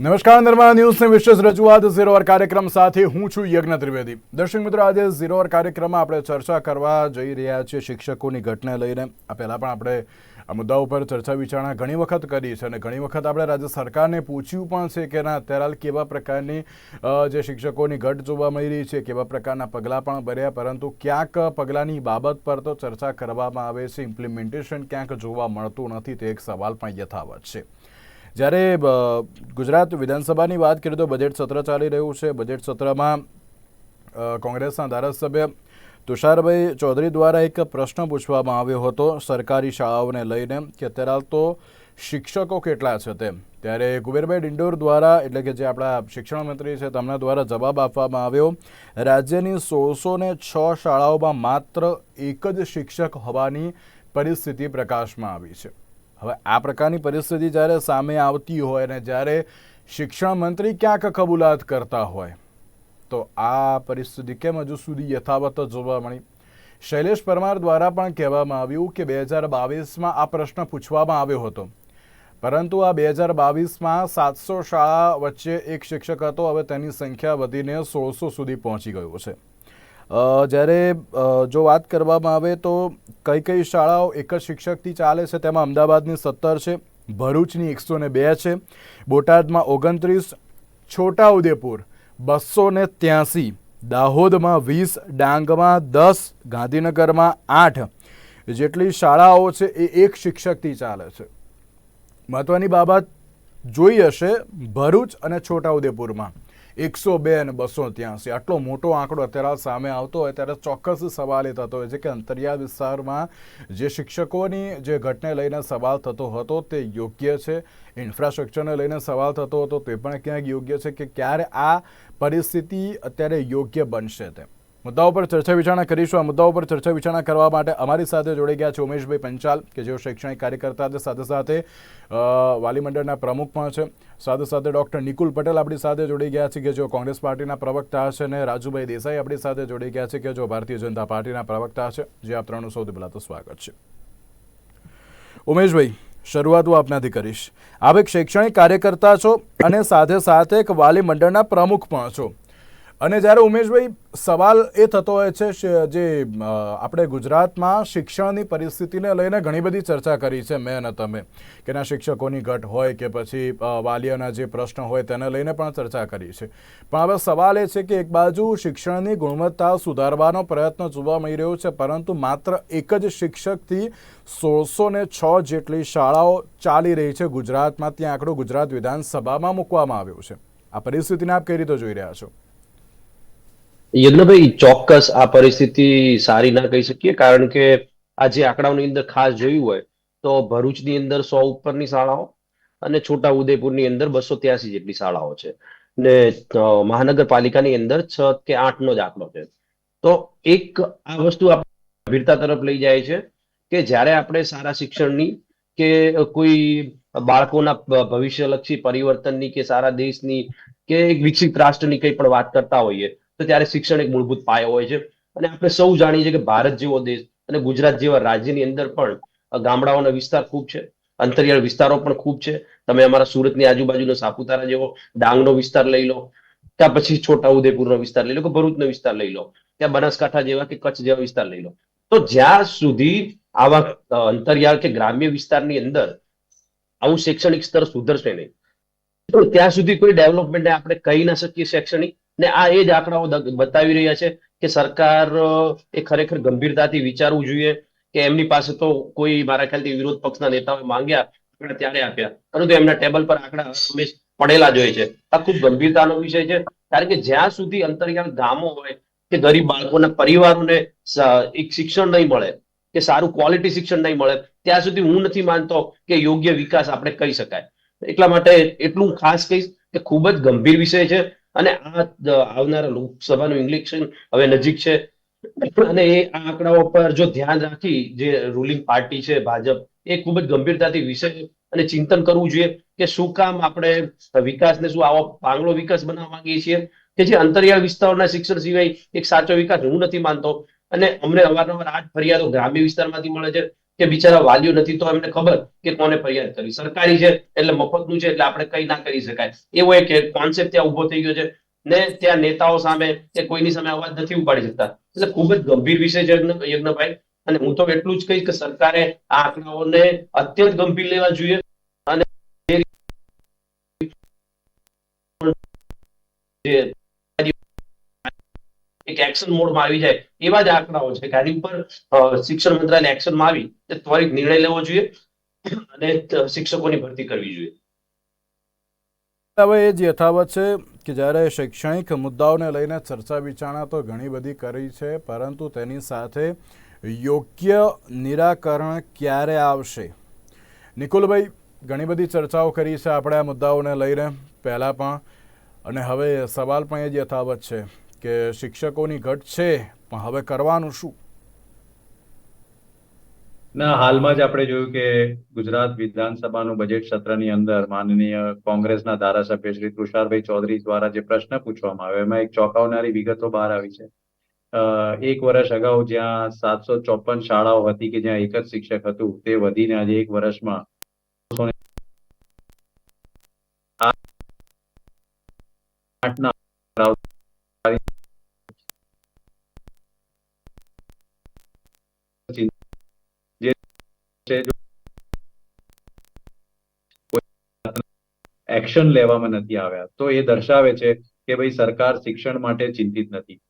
નમસ્કાર નર્મદા ન્યૂઝની વિશેષ રજૂઆત ઝીરો અવર કાર્યક્રમ સાથે હું છું યજ્ઞ ત્રિવેદી. દર્શક મિત્રો, આજે ઝીરો અવર કાર્યક્રમમાં આપણે ચર્ચા કરવા જઈ રહ્યા છીએ શિક્ષકોની ઘટને લઈને. આ પહેલાં પણ આપણે આ મુદ્દા ઉપર ચર્ચા વિચારણા ઘણી વખત કરી છે અને ઘણી વખત આપણે રાજ્ય સરકારને પૂછ્યું પણ છે કે ના, અત્યારે કેવા પ્રકારની જે શિક્ષકોની ઘટ જોવા મળી રહી છે, કેવા પ્રકારના પગલાં પણ ભર્યા, પરંતુ ક્યાંક પગલાંની બાબત પર તો ચર્ચા કરવામાં આવે છે ઇમ્પ્લિમેન્ટેશન ક્યાંક જોવા મળતું નથી તે એક સવાલ પણ યથાવત છે. જ્યારે ગુજરાત વિધાનસભાની વાત કરીએ તો બજેટ સત્ર ચાલી રહ્યું છે. બજેટ સત્રમાં કોંગ્રેસના ધારાસભ્ય તુષારભાઈ ચૌધરી દ્વારા એક પ્રશ્ન પૂછવામાં આવ્યો હતો સરકારી શાળાઓને લઈને કે અત્યારે હાલ તો શિક્ષકો કેટલા છે તેમ. ત્યારે કુબેરભાઈ ડિંડોર દ્વારા, એટલે કે જે આપણા શિક્ષણ મંત્રી છે તેમના દ્વારા જવાબ આપવામાં આવ્યો, રાજ્યની સોળસો ને છ શાળાઓમાં માત્ર એક જ શિક્ષક હોવાની પરિસ્થિતિ પ્રકાશમાં આવી છે. હવે આ પ્રકારની પરિસ્થિતિ જ્યારે સામે આવતી હોય અને જ્યારે શિક્ષણ મંત્રી ક્યાંક કબૂલાત કરતા હોય, તો આ પરિસ્થિતિ કેમ હજુ સુધી યથાવત જોવા મળી? શૈલેષ પરમાર દ્વારા પણ કહેવામાં આવ્યું કે બે હજાર બાવીસમાં આ પ્રશ્ન પૂછવામાં આવ્યો હતો. પરંતુ આ બે હજાર બાવીસમાં સાતસો શાળા વચ્ચે એક શિક્ષક હતો, હવે તેની સંખ્યા વધીને સોળસો સુધી પહોંચી ગયો છે. જ્યારે જો વાત કરવામાં આવે તો કઈ કઈ શાળાઓ એક જ શિક્ષકથી ચાલે છે, તેમાં અમદાવાદની સત્તર છે, ભરૂચની એકસો ને બે છે, બોટાદમાં ઓગણત્રીસ, છોટાઉદેપુર બસો ને ત્યાંસી, દાહોદમાં વીસ, ડાંગમાં દસ, ગાંધીનગરમાં આઠ. જેટલી શાળાઓ છે એ એક શિક્ષકથી ચાલે છે. મહત્વની બાબત જોઈ હશે ભરૂચ અને છોટાઉદેપુરમાં. એકસો બે અને બસો ત્યાંસી. આટલો મોટો આંકડો અત્યારે સામે આવતો હોય ત્યારે ચોક્કસ સવાલ એ થતો હોય છે કે અંતરિયાળ વિસ્તારમાં જે શિક્ષકોની જે ઘટને લઈને સવાલ થતો હતો તે યોગ્ય છે? ઇન્ફ્રાસ્ટ્રક્ચરને લઈને સવાલ થતો હતો તે પણ ક્યાંક યોગ્ય છે કે ક્યારે આ પરિસ્થિતિ અત્યારે યોગ્ય બનશે તે? મુદ્દાઓ પર ચર્ચા વિચારણા કરીશું. આ મુદ્દાઓ પર ચર્ચા વિચારણા કરવા માટે અમારી સાથે જોડાઈ ગયા છે ઉમેશભાઈ પંચાલ, કે જેઓ શૈક્ષણિક કાર્યકર્તા છે. સાથે સાથે વાલી મંડળના પ્રમુખ પણ છે. સાથે સાથે ડૉક્ટર નિકુલ પટેલ આપણી સાથે જોડાઈ ગયા છે, કે જેઓ કોંગ્રેસ પાર્ટીના પ્રવક્તા છે અને રાજુભાઈ દેસાઈ આપણી સાથે જોડાઈ ગયા છે, કે જેઓ ભારતીય જનતા પાર્ટીના પ્રવક્તા છે. જે આપ ત્રણનું સૌથી પહેલાં તો સ્વાગત છે. ઉમેશભાઈ, શરૂઆત હું આપનાથી કરીશ. આપ એક શૈક્ષણિક કાર્યકર્તા છો અને સાથે સાથે એક વાલી મંડળના પ્રમુખ પણ છો. અને જ્યારે ઉમેશભાઈ, સવાલ એ થતો હોય છે જે આપણે ગુજરાતમાં શિક્ષણની પરિસ્થિતિને લઈને ઘણી બધી ચર્ચા કરી છે મેં અને તમે, કે ના શિક્ષકોની ઘટ હોય કે પછી વાલીઓના જે પ્રશ્ન હોય તેને લઈને પણ ચર્ચા કરી છે. પણ હવે સવાલ એ છે કે એક બાજુ શિક્ષણની ગુણવત્તા સુધારવાનો પ્રયત્ન જોવા મળી રહ્યો છે, પરંતુ માત્ર એક જ શિક્ષકથી સોળસો ને છ જેટલી શાળાઓ ચાલી રહી છે ગુજરાતમાં, ત્યાં આંકડો ગુજરાત વિધાનસભામાં મૂકવામાં આવ્યો છે. આ પરિસ્થિતિને આપ કઈ રીતે જોઈ રહ્યા છો? યજ્ઞભાઈ ચોક્કસ આ પરિસ્થિતિ સારી ના કહી શકીએ, કારણ કે આ જે આંકડાઓની અંદર ખાસ જોયું હોય, તો ભરૂચની અંદર સો ઉપરની શાળાઓ અને છોટા ઉદયપુરની અંદર બસો ત્યાસી જેટલી શાળાઓ છે. ને મહાનગરપાલિકાની અંદર છ કે આઠ નો જ આંકડો છે. તો એક આ વસ્તુ આપણે ગંભીરતા તરફ લઈ જાય છે કે જ્યારે આપણે સારા શિક્ષણની કે કોઈ બાળકોના ભવિષ્યલક્ષી પરિવર્તનની કે સારા દેશની કે એક વિકસિત રાષ્ટ્રની કંઈ પણ વાત કરતા હોઈએ તો ત્યારે શિક્ષણ એક મૂળભૂત પાયો હોય છે. અને આપણે સૌ જાણીએ છીએ કે ભારત જેવો દેશ અને ગુજરાત જેવા રાજ્યની અંદર પણ ગામડાઓનો વિસ્તાર ખૂબ છે. અંતરિયાળ વિસ્તારો પણ ખૂબ છે. તમે અમારા સુરતની આજુબાજુનો સાપુતારા જેવો ડાંગનો વિસ્તાર લઈ લો, ત્યાં પછી છોટા ઉદેપુરનો વિસ્તાર લઈ લો કે ભરૂચનો વિસ્તાર લઈ લો, ત્યાં બનાસકાંઠા જેવા કે કચ્છ જેવા વિસ્તાર લઈ લો. તો જ્યાં સુધી આવા અંતરિયાળ કે ગ્રામ્ય વિસ્તારની અંદર આવું શૈક્ષણિક સ્તર સુધરશે નહીં ત્યાં સુધી કોઈ ડેવલપમેન્ટ આપણે કહી ના શકીએ શૈક્ષણિક ને આ એ જ આંકડાઓ બતાવી રહ્યા છે કે સરકાર એ ખરેખર ગંભીરતાથી વિચારવું જોઈએ કે એમની પાસે તો કોઈ મારા ખ્યાલથી વિરોધ પક્ષના નેતાઓએ માંગ્યા આંકડા ત્યારે આપ્યા. પરંતુ એમના ટેબલ પર આંકડા હંમેશ પડેલા જ હોય છે. આ ખૂબ ગંભીરતાનો વિષય છે. કારણ કે જ્યાં સુધી અંતરિયાળ ગામો હોય કે ગરીબ બાળકોના, પરિવારોને એક શિક્ષણ નહીં મળે, કે સારું ક્વોલિટી શિક્ષણ નહીં મળે, ત્યાં સુધી હું નથી માનતો કે યોગ્ય વિકાસ આપણે કહી શકાય. એટલા માટે એટલું ખાસ કહીશ કે ખૂબ જ ગંભીર વિષય છે. અને આ આવનારા લોકસભાનું ઇલેક્શન હવે નજીક છે. અને એ આંકડાઓ પર જો ધ્યાન રાખી જે રૂલિંગ પાર્ટી છે, ભાજપ, એ ખૂબ જ ગંભીરતાથી વિષય અને ચિંતન કરવું જોઈએ કે શું કામ આપણે વિકાસને શું આવો પાંગળો વિકાસ બનાવવા માંગીએ છીએ કે જે અંતરિયાળ વિસ્તારોના શિક્ષણ સિવાય એક સાચો વિકાસ હું નથી માનતો. અને અમને અવારનવાર આ જ ફરિયાદો ગ્રામ્ય વિસ્તારમાંથી મળે છે. કે બિચારા વાલીઓ નથી, તો એમને ખબર કે કોને ફરિયાદ કરી સરકારી છે એટલે મફતનું છે એટલે આપણે કઈ ના કરી શકાય. એવો એક કોન્સેપ્ટ ત્યાં ઊભો થઈ ગયો છે ને ત્યાં નેતાઓ સામે કે કોઈની સામે અવાજ નથી ઉપાડી શકતા. એટલે ખૂબ જ ગંભીર વિષય છે યજ્ઞ- યજ્ઞભાઈ. અને હું તો એટલું જ કહીશ કે સરકારે આ આંકડાઓને અત્યંત ગંભીર લેવા જોઈએ. અને જે એક એક્શન મોડમાં આવી જાય, એવા જ આંકડાઓ છે કે ઉપર શિક્ષણ મંત્રાલય એક્શનમાં આવી, તે ત્વરિત નિર્ણય લેવો જોઈએ અને શિક્ષકોની ભરતી કરવી જોઈએ. હવે એ જ યથાવત છે કે જ્યારે શૈક્ષણિક મુદ્દાઓને લઈને ચર્ચા વિચારણા તો ઘણી બધી કરી છે, પરંતુ તેની સાથે યોગ્ય નિરાકરણ ક્યારે આવશે? નિકુલભાઈ, ઘણી બધી ચર્ચાઓ કરી છે આપણે આ મુદ્દાઓને લઈને પહેલાં પણ, અને હવે સવાલ પણ એ જ યથાવત છે. કે શિક્ષકોની ઘટ છે, પણ હવે કરવાનું શું? ના, હાલમાં જ આપણે જોયું કે ગુજરાત વિધાનસભાનું બજેટ સત્રની અંદર માનનીય કોંગ્રેસના ધારાસભ્ય શ્રી તુષારભાઈ ચૌધરી દ્વારા જે પ્રશ્ન પૂછવામાં આવ્યો, એમાં એક ચોંકાવનારી વિગતો બહાર આવી છે. એક વર્ષ અગાઉ જ્યાં સાતસો ચોપન શાળાઓ હતી કે જ્યાં એક જ શિક્ષક હતું, તે વધીને આજે એક વર્ષમાં આઠના એક્શન લેવામાં નથી આવ્યા. તો એ દર્શાવે છે કે ભાઈ સરકાર શિક્ષણ માટે ચિંતિત નથી.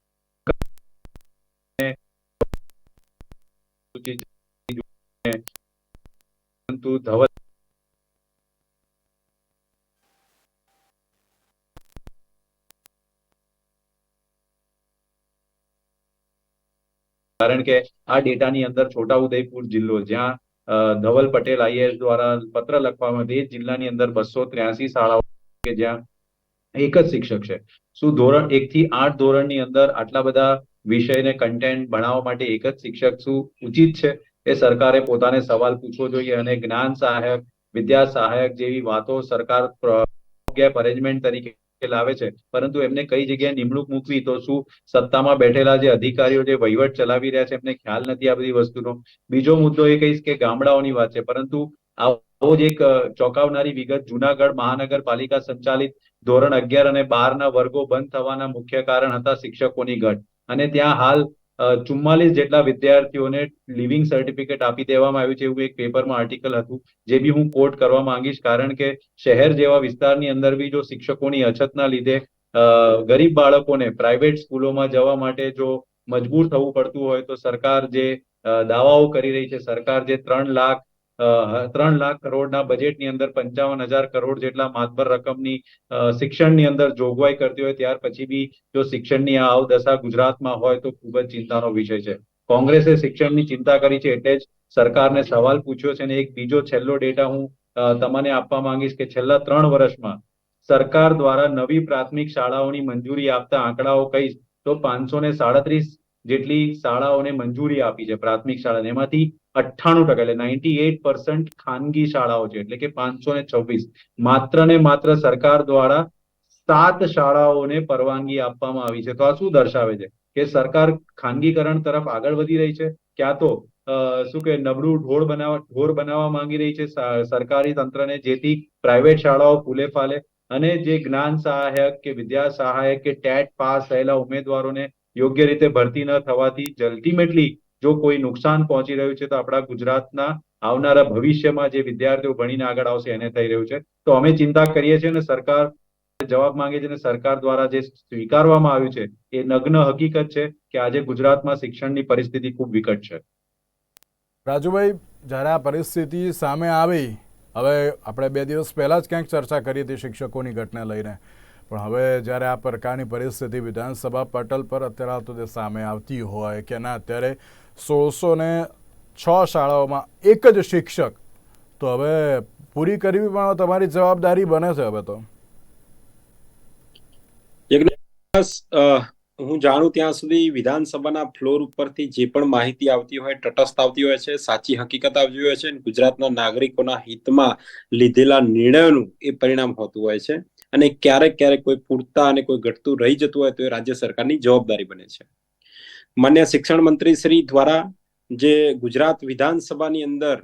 પરંતુ ધવલ કારણ કે આ ડેટાની અંદર છોટાઉદેપુર જિલ્લો, જ્યાં ધવલ પટેલ આઈએએસ દ્વારા પત્ર લખવામાં એ જિલ્લાની અંદર બસો ત્ર્યાસી શાળાઓ કે જ્યાં એક જ શિક્ષક છે. શું ધોરણ એક થી આઠ ધોરણની અંદર આટલા બધા વિષયને કન્ટેન્ટ ભણાવવા માટે એક જ શિક્ષક શું ઉચિત છે? એ સરકારે પોતાને સવાલ પૂછવો જોઈએ અને જ્ઞાન સહાયક, વિદ્યા સહાયક જેવી વાતો સરકાર અરેન્જમેન્ટ તરીકે લાવે છે. પરંતુ એમને કઈ જગ્યાએ નિમણૂક મૂકવી તો શું? સત્તામાં બેઠેલા જે અધિકારીઓ જે વહીવટ ચલાવી રહ્યા છે, એમને ખ્યાલ નથી આ બધી વસ્તુનો. બીજો મુદ્દો એ કહીશ કે ગામડાઓની વાત છે. પરંતુ આવો જ એક ચોંકાવનારી વિગત જુનાગઢ મહાનગરપાલિકા સંચાલિત ધોરણ અગિયાર અને બાર ના વર્ગો બંધ થવાના મુખ્ય કારણ હતા શિક્ષકોની ઘટ. અને ત્યાં હાલ ચુમ્માલીસ જેટલા વિદ્યાર્થીઓને લિવિંગ સર્ટિફિકેટ આપી દેવામાં આવ્યું છે, એવું એક પેપરમાં આર્ટિકલ હતું, જે બી હું કોટ કરવા માંગીશ, કારણ કે શહેર જેવા વિસ્તારની અંદર બી જો શિક્ષકોની અછતના લીધે ગરીબ બાળકોને પ્રાઇવેટ સ્કૂલોમાં જવા માટે જો મજબૂર થવું પડતું હોય તો સરકાર જે દાવાઓ કરી રહી છે, સરકાર જે ત્રણ લાખ ત્રણ લાખ કરોડના બજેટની અંદર પંચાવન હજાર કરોડ જેટલા માતબર રકમની શિક્ષણની અંદર જોગવાઈ કરતી હોય ત્યાર પછી બી જો શિક્ષણની આ અવદશા ગુજરાતમાં હોય તો ખૂબ જ ચિંતાનો વિષય છે. કોંગ્રેસે શિક્ષણની ચિંતા કરી છે એટલે જ સરકારને સવાલ પૂછ્યો છે અને એક બીજો છેલ્લો ડેટા હું તમને આપવા માંગીશ કે છેલ્લા ત્રણ વર્ષમાં સરકાર દ્વારા નવી પ્રાથમિક શાળાઓની મંજૂરી આપતા આંકડાઓ કહીશ તો પાંચસો ને સાડત્રીસ જેટલી શાળાઓને મંજૂરી આપી છે, પ્રાથમિક શાળાને, એમાંથી અઠ્ઠાણું ટકા એટલે નાઇન્ટી એટ ખાનગી શાળાઓ છે, એટલે કે પાંચસો ને છવ્વીસ. માત્ર ને માત્ર સરકાર દ્વારા સાત શાળાઓને પરવાનગી આપવામાં આવી છે. તો આ શું દર્શાવે છે? કે સરકાર ખાનગીકરણ તરફ આગળ વધી રહી છે? ક્યાં તો શું કે નબળું ઢોળ બનાવવા ઢોર બનાવવા માંગી રહી છે સરકારી તંત્રને, જેથી પ્રાઇવેટ શાળાઓ ફૂલે ફાલે. અને જે જ્ઞાન સહાયક કે વિદ્યા સહાયક કે ટેટ પાસ થયેલા ઉમેદવારોને યોગ્ય રીતે ભરતી ન થવાથી અલ્ટિમેટલી જો કોઈ નુકસાન પહોંચી રહ્યું છે તો આપણા ગુજરાતના આવનારા ભવિષ્યમાં જે વિદ્યાર્થીઓ ભણીને આગળ આવશે, એને થઈ રહ્યું છે. તો અમે ચિંતા કરીએ છીએ અને સરકાર જવાબ માંગે છે અને સરકાર દ્વારા જે સ્વીકારવામાં આવ્યું છે, એ નગ્ન હકીકત છે કે આજે ગુજરાતમાં શિક્ષણની પરિસ્થિતિ ખૂબ વિકટ છે. રાજુભાઈ, જ્યારે આ પરિસ્થિતિ સામે આવી, હવે આપણે બે દિવસ પહેલાં જ ક્યાંક ચર્ચા કરી હતી શિક્ષકોની ઘટના લઈને. પણ હવે જ્યારે આ પ્રકારની પરિસ્થિતિ વિધાનસભા પટલ પર અત્યારે હાલ તો તે સામે આવતી હોય કે ના, અત્યારે સોળસો ને છ શાળાઓમાં એક જ શિક્ષક. તો હવે પૂરી કરવી પણ તમારી જવાબદારી બને છે હવે તો. હું જાણું ત્યાં સુધી વિધાનસભાના ફ્લોર ઉપરથી જે પણ માહિતી આવતી હોય, તટસ્થ આવતી હોય છે, સાચી હકીકત આવતી હોય છે ગુજરાતના નાગરિકોના હિતમાં લીધેલા નિર્ણયોનું એ પરિણામ હોતું હોય છે. અને ક્યારેક ક્યારેક કોઈ પૂરતા અને કોઈ ઘટતું રહી જતું હોય તો એ રાજ્ય સરકારની જવાબદારી બને છે. માન્ય શિક્ષણ મંત્રી શ્રી દ્વારા જે ગુજરાત વિધાનસભાની અંદર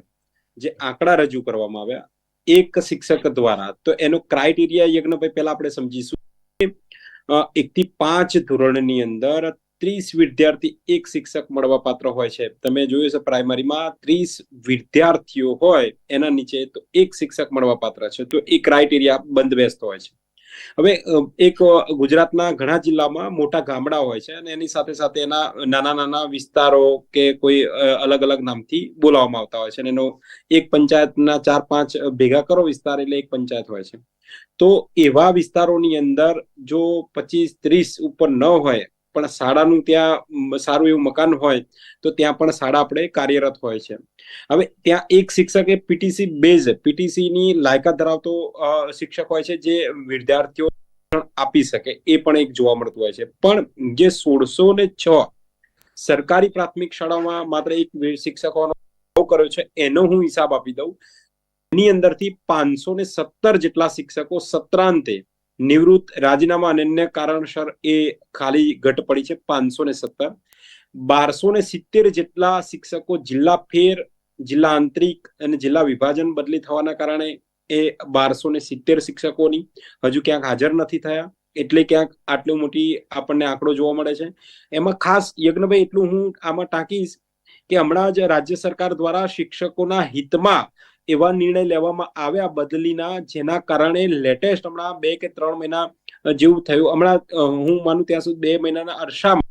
જે આંકડા રજૂ કરવામાં આવ્યા, એક શિક્ષક દ્વારા, તો એનો ક્રાઇટેરિયા યજ્ઞ પહેલા આપણે સમજીશું. એકથી પાંચ ધોરણની અંદર ત્રીસ વિદ્યાર્થી એક શિક્ષક મળવા પાત્ર હોય છે. તમે જોયું છે પ્રાઇમરીમાં ત્રીસ વિદ્યાર્થીઓ હોય, એના નીચે તો એક શિક્ષક મળવા પાત્ર છે. તો એ ક્રાઇટેરિયા બંધ બેસતો હોય છે. હવે એક ગુજરાતના ઘણા જિલ્લામાં મોટા ગામડા હોય છે અને એની સાથે સાથે એના નાના નાના વિસ્તારો કે કોઈ અલગ અલગ નામથી બોલાવવામાં આવતા હોય છે અને એનો એક પંચાયતના ચાર પાંચ ભેગા કરો વિસ્તાર એટલે એક પંચાયત હોય છે. તો એવા વિસ્તારોની અંદર જો પચીસ ત્રીસ ઉપર ન હોય પણ શાળાનું ત્યાં સારું એવું મકાન હોય, તો ત્યાં પણ શાળા આપણે કાર્યરત હોય છે. હવે ત્યાં એક શિક્ષક એ પીટીસી બેઝ પીટીસી ની લાયકાત ધરાવતો શિક્ષક હોય છે જે વિદ્યાર્થીઓ આપી શકે, એ પણ એક જોવા મળતું હોય છે. પણ જે સોળસો ને છ સરકારી પ્રાથમિક શાળામાં માત્ર એક શિક્ષકોનો કર્યો છે, એનો હું હિસાબ આપી દઉં. એની અંદરથી પાંચસો ને સત્તર જેટલા શિક્ષકો સત્રાંતે નિવૃત્ત રાજીનામા અને અન્ય કારણસર એ ખાલી ઘટ પડી છે પાંચસો ને સત્તર. બારસો ને સિત્તેર જેટલા શિક્ષકો જિલ્લા ફેર, જિલ્લા આંતરિક અને જિલ્લા વિભાજન બદલી થવાના કારણે એ બારસો ને સિત્તેર શિક્ષકોની હજુ ક્યાંક હાજર નથી થયા. એટલે ક્યાંક આટલી મોટી આપણને આંકડો જોવા મળે છે. એમાં ખાસ યજ્ઞભાઈ એટલું હું આમાં ટાંકીશ કે હમણાં જ રાજ્ય સરકાર દ્વારા શિક્ષકોના હિતમાં એવા નિર્ણય લેવામાં આવ્યા બદલીના, જેના કારણે લેટેસ્ટ હમણાં બે કે ત્રણ મહિના જેવું થયું. હમણાં હું માનું ત્યાં સુધી બે મહિનાના અરસામાં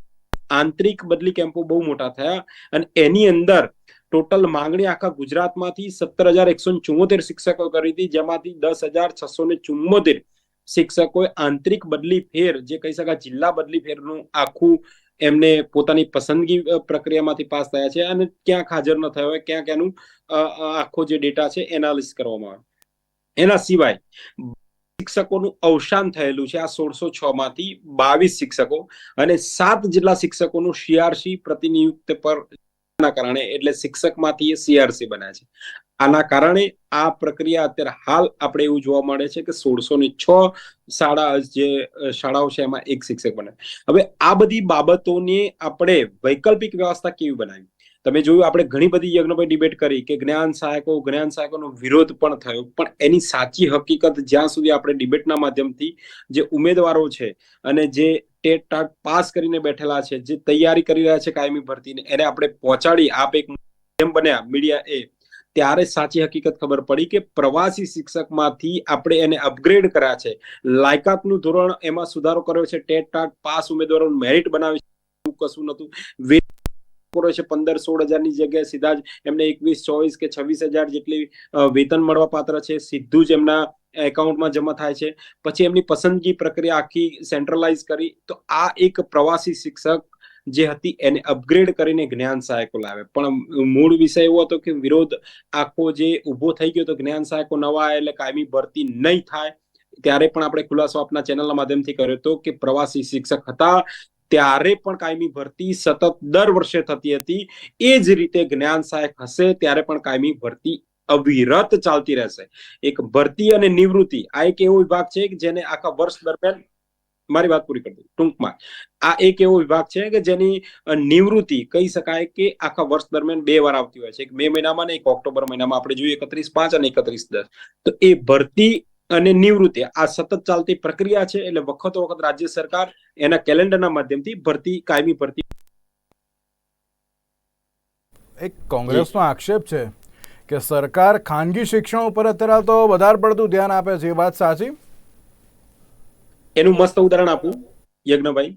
આંતરિક બદલી કેમ્પો બહુ મોટા થયા અને એની અંદર ટોટલ માંગણી આખા ગુજરાતમાંથી સત્તર હજાર એકસો ચુમ્મોતેર શિક્ષકો કરી હતી, જેમાંથી દસ હજાર છસો ને ચુમ્મોતેર શિક્ષકોએ આંતરિક બદલી ફેર, જે કહી શકાય જિલ્લા બદલી ફેરનું આખું એમને પોતાની પસંદગી પ્રક્રિયામાંથી પાસ થયા છે અને ક્યાંક હાજર ન થયો હોય, ક્યાંક એનું આખો જે ડેટા છે એનાલિસ કરવામાં આવે. એના સિવાય શિક્ષકોનું અવસાન થયેલું છે આ સોળસો છ માંથી બાવીસ શિક્ષકો અને સાત જેટલા શિક્ષકોનું સીઆરસી પ્રતિનિયુક્ત પર કારણે એટલે શિક્ષકમાંથી એ સીઆરસી બન્યા છે. આના કારણે આ પ્રક્રિયા અત્યારે હાલ આપણે એવું જોવા મળે છે કે સોળસો ને છ શાળા જે શાળાઓ છે એમાં એક શિક્ષક બને. હવે આ બધી બાબતોને આપણે વૈકલ્પિક વ્યવસ્થા કેવી બનાવી? તમે જોયું આપણે ઘણી બધી યજ્ઞભાઈ ડિબેટ કરી કે જ્ઞાન સહાયકો, જ્ઞાન સહાયકોનો વિરોધ પણ થયો. પણ એની સાચી હકીકત જ્યાં સુધી આપણે ડિબેટના માધ્યમથી જે ઉમેદવારો છે અને જે ટેટ ટાટ પાસ કરીને બેઠેલા છે, જે તૈયારી કરી રહ્યા છે કાયમી ભરતીને, એને આપણે પહોંચાડી આપ એક માધ્યમ બન્યા, મીડિયા એ ત્યારે સાચી હકીકત ખબર પડી કે પ્રવાસી શિક્ષકમાંથી આપણે એને અપગ્રેડ કર્યા છે. લાયકાતનું ધોરણ એમાં સુધારો કર્યો છે. ટેટ ટાટ પાસ ઉમેદવારોનું મેરિટ બનાવ્યું એવું કશું નતું વે- છે પંદર સોળ હજારની જગ્યાએ સીધા જ એમને એકવીસ, ચોવીસ કે છવ્વીસ હજાર જેટલી વેતન મળવા પાત્ર છે. સીધું જ એમના એકાઉન્ટમાં જમા થાય છે. પછી એમની પસંદગી પ્રક્રિયા આખી સેન્ટ્રલાઇઝ કરી. તો આ એક પ્રવાસી શિક્ષક જે હતી એને અપગ્રેડ કરીને જ્ઞાન સહાયકો લાવે. પણ મૂળ વિષય એવો હતો કે વિરોધ આખો જે ઊભો થઈ ગયો તો જ્ઞાન સહાયકો નવા એટલે કાયમી ભરતી નહીં થાય. ત્યારે પણ આપણે ખુલાસો આપના ચેનલના માધ્યમથી કર્યો હતો કે પ્રવાસી શિક્ષક હતા. ત્યારે પણ કાયમી ભરતી સતત દર વર્ષે થતી હતી. એ જ રીતે જ્ઞાન સહાયક હશે ત્યારે પણ કાયમી ભરતી અવિરત ચાલતી રહેશે. એક ભરતી અને નિવૃત્તિ આ એક એવો વિભાગ છે કે જેને આખા વર્ષ દરમિયાન મારી વાત પૂરી કરી દઉં, ટૂંકમાં. આ એક એવો વિભાગ છે કે જેની નિવૃત્તિ કહી શકાય કે આખા વર્ષ દરમિયાન બે વાર આવતી હોય છે. એક મે મહિનામાં ને એક ઓક્ટોબર મહિનામાં આપણે જોઈએ એકત્રીસ પાંચ અને એકત્રીસ દસ. તો એ ભરતી અને નિવૃત્તિ આ સતત ચાલતી પ્રક્રિયા છે એટલે વખતો વખત રાજ્ય સરકાર એના કેલેન્ડરના માધ્યમથી ભરતી, કાયમી ભરતી એક કોંગ્રેસનો આક્ષેપ છે કે સરકાર ખાનગી શિક્ષણ ઉપર અત્યારે તો વધારે પડતું ધ્યાન આપે છે. એ વાત સાચી? એનું મસ્ત ઉદાહરણ આપું, યજ્ઞભાઈ,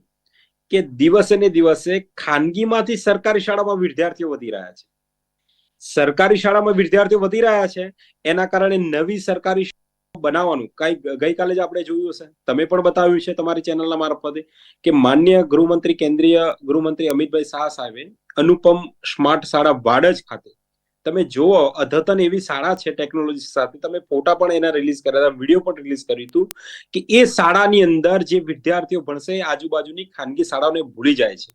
કે દિવસે ને દિવસે ખાનગીમાંથી સરકારી શાળામાં વિદ્યાર્થીઓ વધી રહ્યા છે. સરકારી શાળામાં વિદ્યાર્થીઓ વધી રહ્યા છે, એના કારણે નવી સરકારી બનાવવાનું, કઈ ગઈકાલે જ આપણે જોયું હશે. તમે પણ બતાવ્યું છે તમારી ચેનલના મારફતે કે માન્ય ગૃહમંત્રી, કેન્દ્રીય ગૃહમંત્રી અમિતભાઈ શાહ સાહેબે અનુપમ સ્માર્ટ શાળા વાડજ ખાતે તમે જુઓ, અધતન એવી શાળા છે ટેકનોલોજી સાથે. તમે ફોટા પણ એના રિલીઝ કર્યા હતા વીડિયો પણ રિલીઝ કર્યું હતું કે એ શાળાની અંદર જે વિદ્યાર્થીઓ ભણશે આજુબાજુની ખાનગી શાળાઓને ભૂલી જાય છે.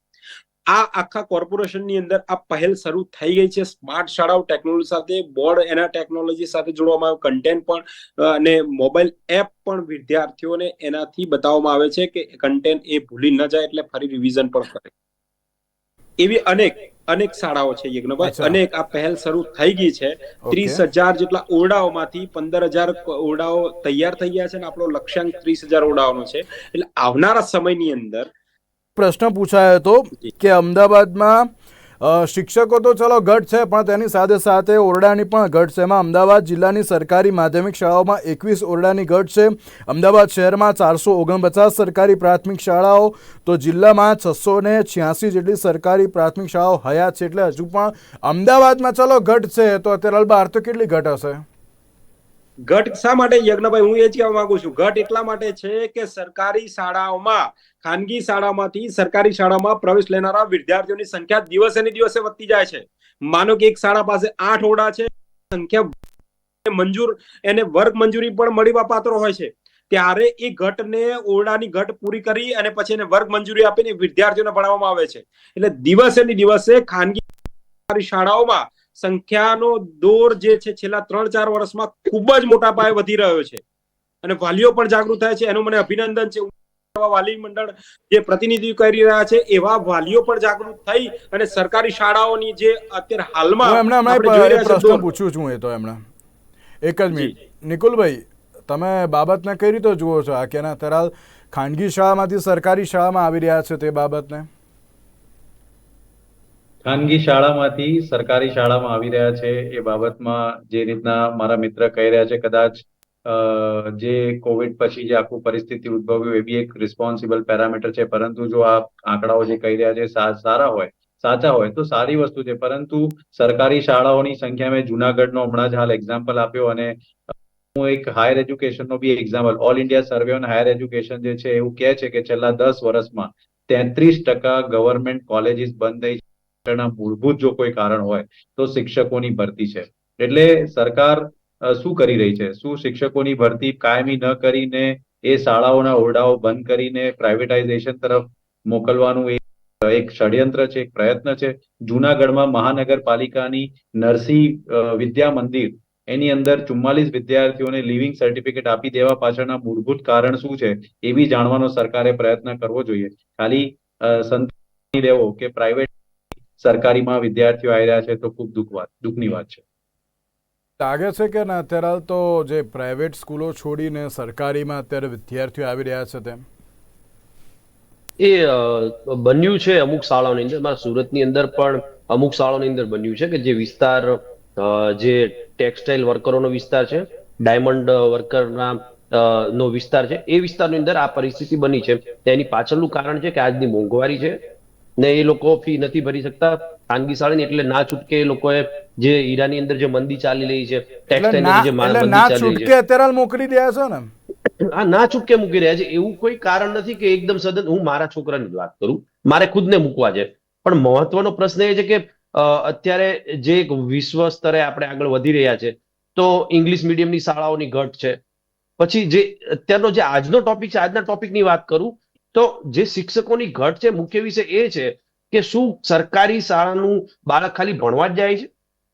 આ આખા કોર્પોરેશનની અંદર આ પહેલ શરૂ થઈ ગઈ છે. સ્માર્ટ શાળાઓ ટેકનોલોજી સાથે, બોર્ડ એના ટેકનોલોજી સાથે જોડવામાં આવે કન્ટેન્ટ પણ અને મોબાઈલ એપ પણ વિદ્યાર્થીઓને એનાથી બતાવવામાં આવે છે કે કન્ટેન્ટ એ ભૂલી ન જાય એટલે ફરી રિવિઝન પણ કરે. એવી અનેક અનેક શાળાઓ છે યજ્ઞભાઈ અનેક આ પહેલ શરૂ થઈ ગઈ છે. ત્રીસ હજાર જેટલા ઓરડાઓમાંથી પંદર હજાર ઓરડાઓ તૈયાર થઈ ગયા છે અને આપણો લક્ષ્યાંક ત્રીસ હજાર ઓરડાઓનો છે. એટલે આવનારા સમયની અંદર પ્રશ્ન પૂછાયો હતો કે અમદાવાદમાં શિક્ષકો તો ચલો ઘટ છે, પણ તેની સાથે સાથે ઓરડાની પણ ઘટ છે. એમાં અમદાવાદ જિલ્લાની સરકારી માધ્યમિક શાળાઓમાં એકવીસ ઓરડાની ઘટ છે. અમદાવાદ શહેરમાં ચારસો ઓગણપચાસ સરકારી પ્રાથમિક શાળાઓ, તો જિલ્લામાં છસો ને છ્યાસી જેટલી સરકારી પ્રાથમિક શાળાઓ હયાત છે, એટલે હજુ પણ અમદાવાદમાં ચલો ઘટ છે. તો અત્યારે બહાર તો કેટલી ઘટ હશે? ઘટ શા માટે યજ્ઞભાઈ? હું એ જ કહેવા માંગુ છું. ઘટ એટલા માટે છે કે સરકારી શાળાઓમાં, ખાનગી શાળામાંથી સરકારી શાળામાં પ્રવેશ લેનારા વિદ્યાર્થીઓની સંખ્યા દિવસે ને દિવસે વધતી જાય છે. માનો કે એક શાળા પાસે આઠ ઓરડા છે, સંખ્યા મંજૂર એને વર્ગ મંજૂરી પણ મળી પાત્ર હોય છે. ત્યારે એ ઘટને ઓરડાની ઘટ પૂરી કરી અને પછી એને વર્ગ મંજૂરી આપીને વિદ્યાર્થીઓને ભણાવવામાં આવે છે. એટલે દિવસે ને દિવસે ખાનગી શાળાઓમાં સંખ્યાનો દોર જે છે છેલ્લા ત્રણ ચાર વર્ષમાં ખૂબ જ મોટા પાયે વધી રહ્યો છે. અને વાલીઓ પણ જાગૃત થાય છે. એનું મને અભિનંદન છે. વાલી મંડળ જે પ્રતિનિધિ કરી રહ્યા છે એવા વાલીઓ પણ જાગૃત થઈ અને સરકારી શાળાઓની જે અત્યારે હાલમાં પ્રશ્ન પૂછું છું એ તો એમણે એક જ મિનિટ. નિકુલભાઈ તમે બાબતને કઈ રીતે જુઓ છો? આ કેના તરાલ ખાનગી શાળામાંથી સરકારી શાળામાં આવી રહ્યા છે તે બાબતને? ખાનગી શાળામાંથી સરકારી શાળામાં આવી રહ્યા છે. એ બાબતમાં જે રીતના મારા મિત્ર કહી રહ્યા છે, કદાચ જે કોવિડ પછી જે આખું પરિસ્થિતિ ઉદ્ભવ્યું એ બી એક રિસ્પોન્સિબલ પેરામીટર છે. પરંતુ જો આ આંકડાઓ જે કહી રહ્યા છે સારા હોય, સાચા હોય તો સારી વસ્તુ છે. પરંતુ સરકારી શાળાઓની સંખ્યા મેં જુનાગઢનો હમણાં જ હાલ એક્ઝામ્પલ આપ્યો અને હું એક હાયર એજ્યુકેશનનો બી example all India survey on higher education જે છે એવું કહે છે કે છેલ્લા દસ વર્ષમાં તેત્રીસ ટકા ગવર્મેન્ટ કોલેજીસ બંધ થઈ છે એના મૂળભૂત જો કોઈ કારણ હોય તો શિક્ષકોની ભરતી છે. એટલે સરકાર શું કરી રહી છે? શું શિક્ષકોની ભરતી કાયમી ન કરીને એ શાળાઓના ઓરડાઓ બંધ કરીને પ્રાઇવેટાઇઝેશન તરફ મોકલવાનું એ એક ષડયંત્ર છે એક પ્રયત્ન છે. જુનાગઢમાં મહાનગરપાલિકાની નરસિંહ વિદ્યા મંદિર એની અંદર ચુમ્માલીસ વિદ્યાર્થીઓને લિવિંગ સર્ટિફિકેટ આપી દેવા પાછળના મૂળભૂત કારણ શું છે એ બી જાણવાનો સરકારે પ્રયત્ન કરવો જોઈએ. ખાલી અ, સંતોષ કે પ્રાઇવેટ સરકારીમાં વિદ્યાર્થીઓ આવી રહ્યા છે તો ખૂબ દુઃખ વાત દુઃખની વાત છે. લાગે છે કે ના? અત્યારે હાલ તો જે પ્રાઇવેટ સ્કૂલો છોડીને સરકારીમાં અત્યારે વિદ્યાર્થીઓ આવી રહ્યા છે તેમ? એ બન્યું છે અમુક શાળાઓની અંદર. મારા સુરતની અંદર પણ અમુક શાળાઓની અંદર બન્યું છે કે જે વિસ્તાર અ, જે ટેક્સટાઇલ વર્કરોનો વિસ્તાર છે ડાયમંડ વર્કરના નો વિસ્તાર છે એ વિસ્તારની અંદર આ પરિસ્થિતિ બની છે. તેની પાછળનું કારણ છે કે આજની મોંઘવારી છે. ને એ લોકો ફી નથી ભરી શકતા. ખાનગી શાળાની એટલે ના છૂટકે એ લોકોએ જે હીરાની અંદર જે મંદી ચાલી રહી છે ના જે ના છૂટકે અત્યારે મોકલી રહ્યા છો ને? આ ના છૂટકે મૂકી રહ્યા છે. એવું કોઈ કારણ નથી કે એકદમ સદન હું મારા છોકરાની વાત કરું. મારે ખુદને મૂકવા છે. પણ મહત્વનો પ્રશ્ન એ છે કે અત્યારે જે એક વિશ્વ સ્તરે આપણે આગળ વધી રહ્યા છે તો ઇંગ્લિશ મીડિયમની શાળાઓની ઘટ છે. પછી જે અત્યારનો જે આજનો ટોપિક છે આજના ટોપિકની વાત કરું તો જે શિક્ષકોની ઘટ છે મુખ્ય વિષય એ છે કે શું સરકારી શાળાનું બાળક ખાલી ભણવા જ જાય છે?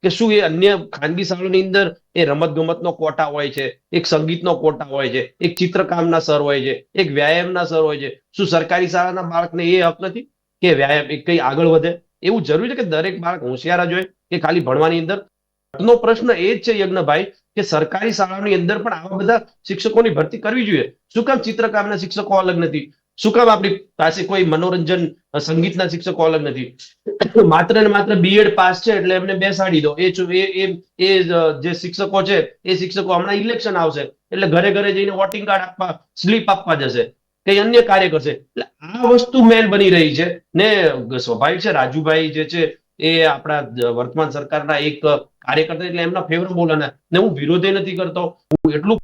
કે શું એ અન્ય ખાનગી શાળાની અંદર એ રમત ગમતનો કોટા હોય છે, એક સંગીતનો કોટા હોય છે, એક ચિત્રકામના સર હોય છે, એક વ્યાયામના સર હોય છે? શું સરકારી શાળાના બાળકને એ હક નથી કે વ્યાયામ એક કઈ આગળ વધે? એવું જરૂરી છે કે દરેક બાળક હોશિયાર જ હોય કે ખાલી ભણવાની અંદર? નો પ્રશ્ન એ જ છે યજ્ઞભાઈ કે સરકારી શાળાની અંદર પણ આવા બધા શિક્ષકોની ભરતી કરવી જોઈએ. શું કામ ચિત્રકામના શિક્ષકો અલગ નથી? શું કામ આપણી પાસે કોઈ મનોરંજન સંગીતના શિક્ષકો અલગ નથી? માત્ર ને માત્ર બીએડ પાસ છે એટલે એમને બેસાડી દો. એ એ જે શિક્ષકો છે, એ શિક્ષકો હમણાં ઇલેક્શન આવશે. એટલે ઘરે ઘરે જઈને વોટિંગ કાર્ડ આપવા સ્લીપ આપવા જશે. કઈ અન્ય કાર્ય કરશે. એટલે આ વસ્તુ મેન બની રહી છે. ને સ્વાભાવિક છે, રાજુભાઈ જે છે, એ આપણા વર્તમાન સરકારના એક કાર્યકર્તા એટલે એમના ફેવર બોલવાના ને હું વિરોધે નથી કરતો. હું એટલું,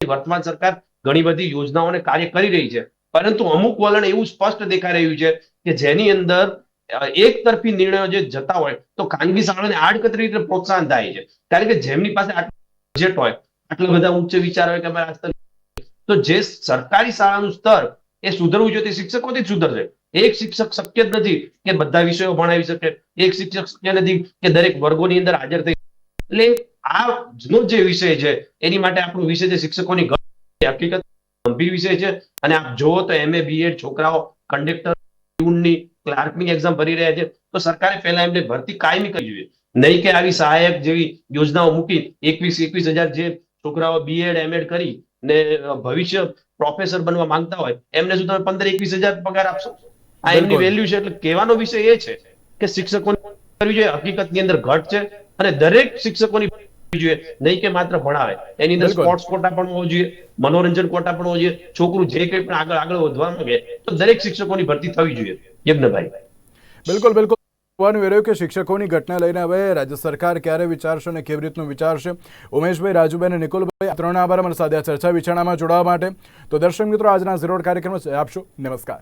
વર્તમાન સરકાર ઘણી બધી યોજનાઓને કાર્ય કરી રહી છે. પરંતુ અમુક વલણ એવું સ્પષ્ટ દેખાઈ રહ્યું છે કે જેની અંદર એક તરફી નિર્ણયો જે જતા હોય, તો ખાનગી શાળાને આડકતરી રીતે પ્રોત્સાહન થાય છે. કારણ કે જેમની પાસે બજેટ હોય, આટલા બધા ઉચ્ચ વિચાર હોય કે અમારે તો જે સરકારી શાળાનું સ્તર, એ સુધરવું જોઈએ તે શિક્ષકોથી જ સુધરશે. એક શિક્ષક શક્ય જ નથી કે બધા વિષયો ભણાવી શકે. એક શિક્ષક શક્ય નથી કે દરેક વર્ગોની અંદર હાજર થઈ એટલે આ જે વિષય છે, એની માટે આપણું વિષય છે શિક્ષકોની હકીકત ગંભીર વિષય છે. અને આપ જોવો તો એમએ બીએડ છોકરાઓ કંડક્ટરની ક્લાર્કની એક્ઝામ ભરી રહ્યા છે. તો સરકારે પહેલા એમને ભરતી કાયમી કરવી જોઈએ. નહીં કે આવી સહાયક જેવી યોજનાઓ મૂકી એકવીસ એકવીસ હજાર જે છોકરાઓ બીએડ એમએડ કરી ને ભવિષ્ય પ્રોફેસર બનવા માંગતા હોય એમને શું તમે પંદર એકવીસ હજાર પગાર આપશો? આ એમની વેલ્યુ છે એટલે કહેવાનો વિષય એ છે કે શિક્ષકો કરવી જોઈએ. હકીકતની અંદર ઘટ છે અને દરેક શિક્ષકોની જોઈએ. નહીં કે માત્ર ભણાવે. એની અંદર. સ્પોર્ટ્સ કોટા પણ હોવો જોઈએ મનોરંજન કોટા પણ હોવો જોઈએ. છોકરું જે કંઈ પણ આગળ આગળ વધવા માંગે તો દરેક શિક્ષકોની ભરતી થવી જોઈએ. યજ્ઞભાઈ. બિલકુલ બિલકુલ. જોવાનું એ રહ્યું કે શિક્ષકોની ઘટના લઈને હવે રાજ્ય સરકાર ક્યારે વિચારશે અને કેવી રીતનું વિચારશે? ઉમેશભાઈ રાજુભાઈ અને નિકુલભાઈ ત્રણ આભાર. અમારી સાથે ચર્ચા વિચારણામાં જોડાવા માટે. તો દર્શક મિત્રો આજના ઝીરોડ કાર્યક્રમ આપશો નમસ્કાર.